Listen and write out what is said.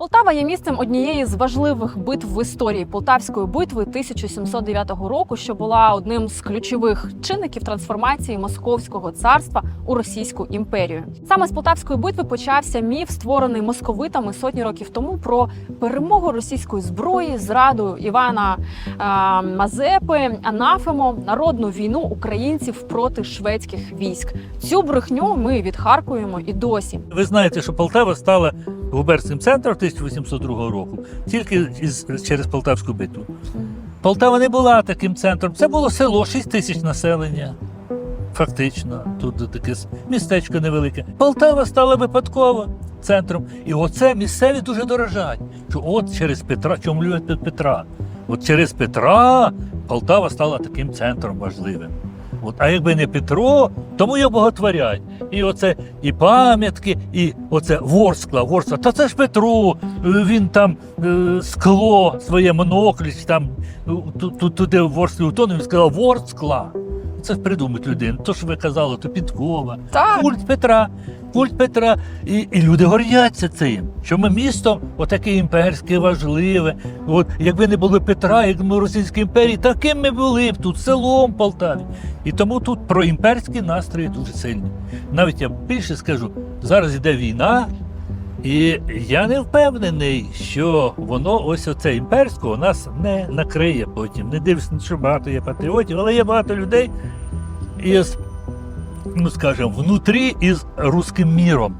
Полтава є місцем однієї з важливих битв в історії Полтавської битви 1709 року, що була одним з ключових чинників трансформації Московського царства у Російську імперію. Саме з Полтавської битви почався міф, створений московитами сотні років тому, про перемогу російської зброї, зраду Івана е, Мазепи, анафемо, народну війну українців проти шведських військ. Цю брехню ми відхаркуємо і досі. Ви знаєте, що Полтава стала губернським центром 1802 року тільки через Полтавську битву. Полтава не була таким центром. Це було село, 6 тисяч населення. Фактично, тут таке містечко невелике. Полтава стала випадково центром. І оце місцеві дуже дорожать. Що от через Петра, чому люблять Петра? От через Петра Полтава стала таким центром важливим. От, а якби не Петро, тому його боготворять. І оце і пам'ятки, і оце Ворскла, Ворскла. Та це ж Петро, е, він там е, скло своє монокліч, там е, ту- ту- туди в Ворсклі утонув, він сказав Ворскла. Це придумать людину. То, що ви казали, то Підкова. Культ Петра, культ Петра. І, і люди гордяться цим, що ми місто отаке імперське важливе. От якби не було Петра, як ми Російській імперії, таким ми були б тут, селом Полтаві. І тому тут проімперські настрої дуже сильні. Навіть я більше скажу, зараз йде війна, і я не впевнений, що воно ось оце імперського нас не накриє потім. Не дивлюсь, що багато є патріотів, але є багато людей із, ну скажем, внутри и із русским міром.